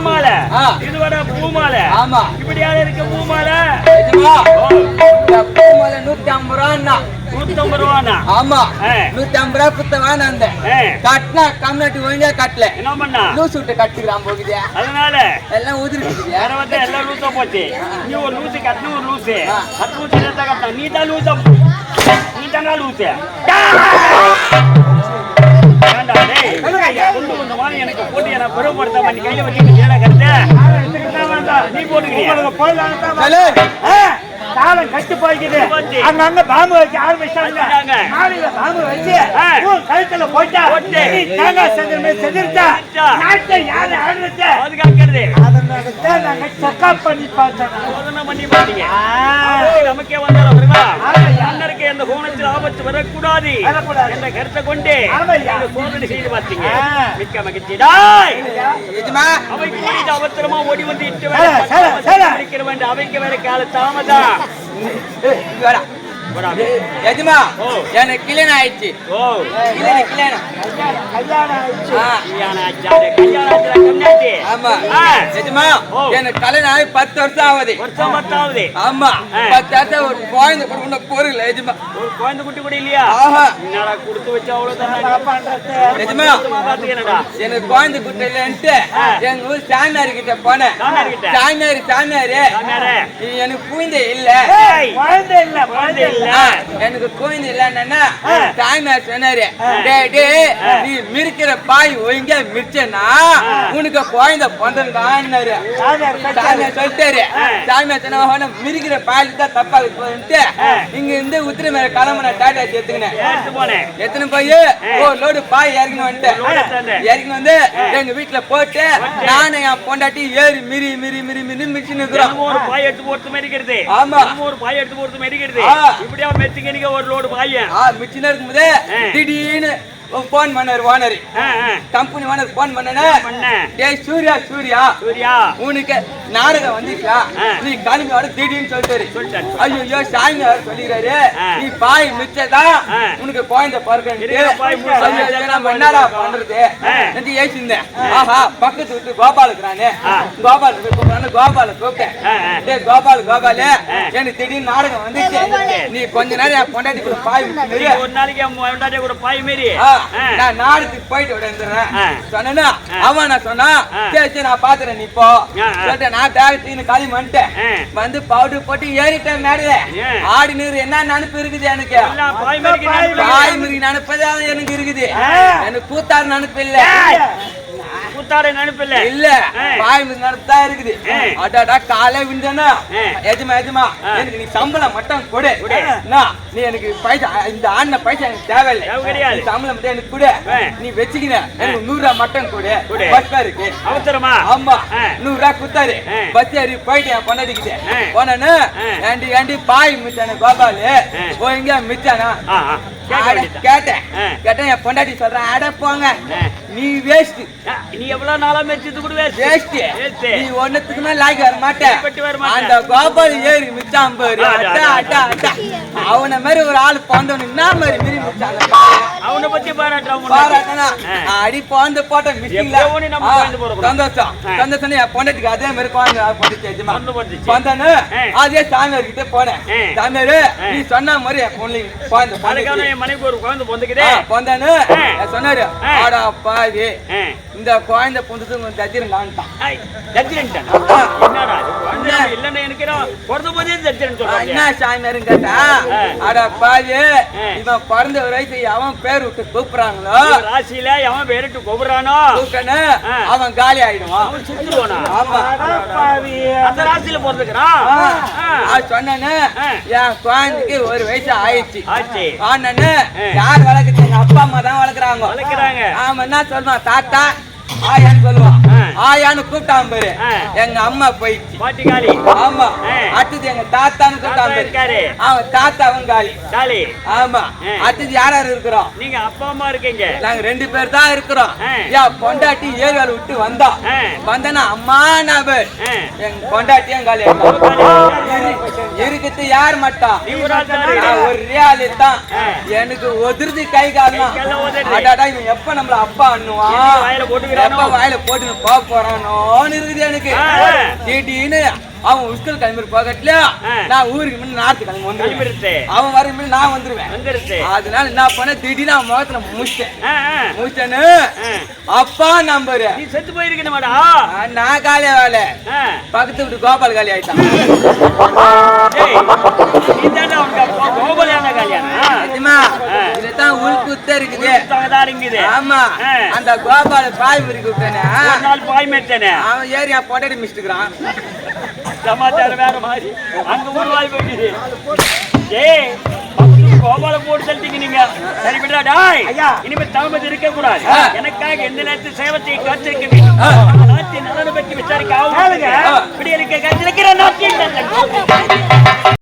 Come on. இதுவட பூமால. ஆமா. இப்படியாக இருக்க பூமால? நிஜமா? இந்த பூ மாலை நூத்தி ஐம்பது ரூபான்னா. நூத்தம்பது ரூபானா ஆமா. ஆ. நூத்தி ஐம்பது ரூபா குத்த வேணாம் அந்த கட்டினா கம்நாட்டு ஒழுங்கா கட்டல. என்ன பண்ணா? லூஸ் விட்டு கட்டுக்கிறான் போகுதே அதனால? எல்லாம் உதிரிக்குது வேற வந்து எல்லாம் லூசா போச்சு. நீ ஒரு லூசு கட்டணும் ஒரு லூசு. லூசு நீ தான் லூசா. நீ லூசு. கொஞ்சம் கொஞ்சமா எனக்கு போட்டு எனக்கு பெருமைப்படுத்தாம நீ கையில வச்சுக்கிட்டு ஏடா கருத்து? நீ போட்டுக்கிறியா? சொல்லு காலம் கட்டு போய்க்குது போச்சு. அங்கங்க பாம்பு வச்சு ஆரம்பிச்சாங்க. நாளையில பாம்பு வச்சு கழுத்துல. நீ தேங்காய் செஞ்சமே செஞ்சிருச்சா செஞ்சா. நாட்டை யாரு ஆடுறது பாதுகாக்கிறது அதனாலதான் நாங்க செக்அப் பண்ணி பார்த்தோம் சோதனை பண்ணி பாத்தீங்க ஆ. அது நமக்கே வந்தாலும். எந்த கோணத்தில் ஆபத்து வரக்கூடாது. என்ற கருத்தை கொண்டு சோதனை செய்து பார்த்தீங்க. மிக்க மகிழ்ச்சி டாய் நிஜமா? அவை அவசரமா ஓடி வந்து இட்டு வேண்டும். அவைக்கு வேற கால தாமதா ஏய், இங்க வாடா. எஜமா ஓ. எனக்கு கிளீன் ஆயிடுச்சு. எனக்கு கல்யாணம் ஆகி பத்து வருஷம் ஆகுது. வருஷம் பத்தாவது ஆமா. பத்து வருஷம் ஒரு குழந்தை கொடுக்கணும் பொருள் ஒரு குழந்தை குட்டி கூட இல்லையா? ஆஹா. என்னடா கொடுத்து வச்சா பாத்துக்கிறடா எனக்கு குழந்தை குட்டி இல்லைன்ட்டு. எங்க ஊர் சாமியார் கிட்ட போனேன். சாமியார்? சாமியார். எனக்கு குழந்தை இல்ல. ஏய், குழந்தை இல்ல குழந்தை இல்ல. ஆ, எனக்கு குழந்தை இல்லன்னா. சாமியார் சொன்னாரு டேய் நீ மிரிக்கிற பாய் ஒழுங்கா மிரிச்சனா உனக்கு குழந்தை பிறந்தாரு. சாமியார் சொல்லிட்டாரு. சாமியார் சொன்ன மிரிக்கிற பாயில் தான் தப்பா இருக்குன்ட்டு இங்க இருந்து உத்திர மேல கிளம்புன டாடா எடுத்துக்கினேன். எத்தனை போய் ஒரு லோடு பாய் இறங்கினு வந்துட்டேன். இறங்கினு வந்து எங்க வீட்டுல போட்டு நானும் என் பொண்டாட்டி ஏறி மிரி மிரி மிரி மிரி நிக்கிறோம் தினமும் ஒரு பாய் எடுத்து போறது மெரிக்கிறது ஆமா. ஒரு பாய் எடுத்து போறது மெரிக்கிறது ஆ. இப்படியா மெத்திக்கனிக்க ஒரு லோடு பாயன் ஆ மிச்சினா இருக்கும்போது. திடீர்னு போன் பண்ணாரு ஓனர். கம்பெனி ஓனர் போன் பண்ணனே. பண்ண. டேய் சூர்யா சூர்யா. சூர்யா. உனக்கு நாடகம் வந்துச்சா. நீ கிளம்பி வர திடீர்னு சொல்லிட்டாரு. ஐயோ சொல்லிக்கிறாரு. ஆ. நீ பாய் மிச்சதான் ஆ. உனக்கு குழந்தை மிச்சம் நம்ம என்னடா பண்றது. என்று யோசிச்சிருந்தேன் ஆஹா பக்கத்து வீட்டு கோபால் இருக்கிறானே. கோபால் கூப்பிடுறானு கோபால கூப்பிட்டேன். டேய் கோபால் கோபாலு. எனக்கு திடீர்னு நாடகம் வந்துச்சு. நீ கொஞ்ச நேரம் என் பொண்டாட்டி கூட பாய் ஒரு நாளைக்கு என் பொண்டாட்டிய கூட பாய் மாரி. நான் நாடகத்துக்கு போயிட்டு விட ஆ. சொன்னா. அவன் நான் சொன்னா. சரி சரி நான் பாத்துறேன் நீ போ நான் டேரக்ட் காலி ஆ. வந்து பவுடர் போட்டு ஏறிட்டேன் மேடையில ஏன்? ஆடி நீர் என்ன நினைப்பு இருக்குது எனக்கு பாய் மாரி பாய் முருகி நினைப்பதான் எனக்கு இருக்குது. எனக்கு கூத்தார் நினைப்பு இல்ல நினைப்பில்ல இல்ல. பாய் தான் இருக்குது. அடாடா காலை ஆ. எஜமா எஜமா. எனக்கு நீ சம்பளம் மட்டும் கொடு நீ எனக்கு பைசா இந்த ஆண்ட பைசா எனக்கு தேவையில்லை. நீ சம்பளம் மட்டும் எனக்கு கொடு. நீ வச்சுக்கின எனக்கு நூறு ரூபா மட்டும் கொடு. பஸ் இருக்கு அவசரமா ஆமா ஆ. நூறு ரூபா குத்தாரு. பஸ் ஏறி போயிட்டு என் பொண்டாட்டிக்கிட்டு ஆ. போனேன்னு. ஏண்டி ஏண்டி பாய் மிச்சானு கோபாலு. ஓ இங்க மிச்சானா. கேட்டேன். கேட்டேன் என் பொண்டாட்டி சொல்றேன் அட போங்க. நீ வேஸ்ட் நீ எவ்வளவு நாளா மெச்சது கூட வேஸ்ட் Waste. நீ ஒண்ணுத்துக்குமே லாய்க்கு வர மாட்டேன். அந்த கோபால் ஏறி மிச்சான் பாரு. அட, அட்டா அட, அட்டா அட்டா. அவனை மாதிரி ஒரு ஆள் பிறந்தவனு என்ன மாதிரி மிரி மிச்சான் அவனை பத்தி பாராட்டுற பாராட்டனா அடி பாந்து போட்ட மிஸ்டிங்ல. சந்தோஷம். சந்தோஷம் என் பொண்டாட்டிக்கு அதே மாதிரி. வந்தானு ஆ. அதே சாமியார் கிட்ட போனேன். சாமியாரு. நீ சொன்ன மாதிரி என் பொண்ணு என் மனைவி ஒரு குழந்தை பொந்துக்குதே பொந்தானு. சொன்னாரு. ஆடா பாதி இந்த குழந்தை பொந்துட்டு உங்க தஜிருங்கான்ட்டான் தத்திரன்ட்டான் என்னடா? குழந்தை இல்லைன்னு எனக்கு பிறந்த போதே தத்திரன் சொல்றாங்க. என்ன சாமியாரும் கேட்டா. அட பாதி. இவன் பிறந்த வயசு அவன் பேர் விட்டு கூப்பிடுறாங்களோ? ராசியில எவன் பேரிட்டு கொபுறானோ கூப்பிட்டனு ஆ. அவன் காலி ஆயிடுவான். அவன் செத்துருவானா ஆமா. அடப்பாவி. அந்த ராசியில பிறந்துக்கிறான் ஆ. என் குழந்தைக்கு ஒரு வயசு ஆயிடுச்சு. ஆனன்னு. யார் வளர்க்குறது எங்க அப்பா அம்மா தான் வளர்க்குறாங்க. வளர்க்குறாங்க. ஆமா என்ன சொல்லுவான் தாத்தா ஆயான்னு சொல்லுவான். ஆயான்னு கூப்பிட்டான் பாரு. எங்க அம்மா போயிடுச்சு ஆமா. அடுத்தது எங்க தாத்தான்னு தாத்தா கூப்பிட்டான் பாரு. அவன் தாத்தாவும் காலி. காளி ஆமா. அடுத்தது யார் யார் இருக்கிறோம்? நீங்க அப்பா அம்மா இருக்கீங்க. நாங்க ரெண்டு பேர் தான் இருக்கிறோம். என் பொண்டாட்டி ஏரியால விட்டு வந்தா. ஆ. வந்தனா அம்மா நான் பேர். எங்க பொண்டாட்டியும் காலி யார் மட்டும் ஒரு ஆள் தான். எனக்கு ஒதிர்ந்து கை காலம். அடாடா இவன் எப்ப நம்மள அப்பா அண்ணுவான்? எப்ப வாயில போட்டு போக போறானோன்னு இருக்குது எனக்கு. திடீர்னு அவன் உஸ்கல் கிளம்பி போகட்ல ஆ. நான் ஊருக்கு முன்ன நார்த்து கிளம்பி வந்துருவேன். அவன் வர முன்ன நான் வந்துருவேன். வந்துருச்சு. அதனால என்ன பண்ண திடீர்னு அவன் முகத்துல முடிச்சிட்டேன். முடிச்சேன்னு. அப்பா நம்பரு நீ செத்து போயிருக்கணுமாடா? நான் காலியா வேலை. பக்கத்து வீட்டு கோபால் காலி ஆயிட்டான். கோபாலியான நிஜமா? இதுதான் உள்குத்த இருக்குது. இருக்குது. ஆமா. அந்த கோபால பாய் ஒரு நாள் பாய் மேட்டானே அவன் ஏரியா பொட்டடி மிஸ்டுக்கிறான் சமாச்சாரம் வேற மாதிரி அங்க ஊர் வாய் போயிடுது ஏய் கோபால போட்டு தள்ளிட்டீங்க நீங்க சரி விடா டாய். இனிமே தாமதம் இருக்க கூடாது. எனக்காக எந்த நேரத்தில் சேவத்தை காத்திருக்க வேண்டும். நாட்டின் நலனை பற்றி விசாரிக்க. ஆகும் இப்படி இருக்க காத்திருக்கிற நாட்டின் நல்ல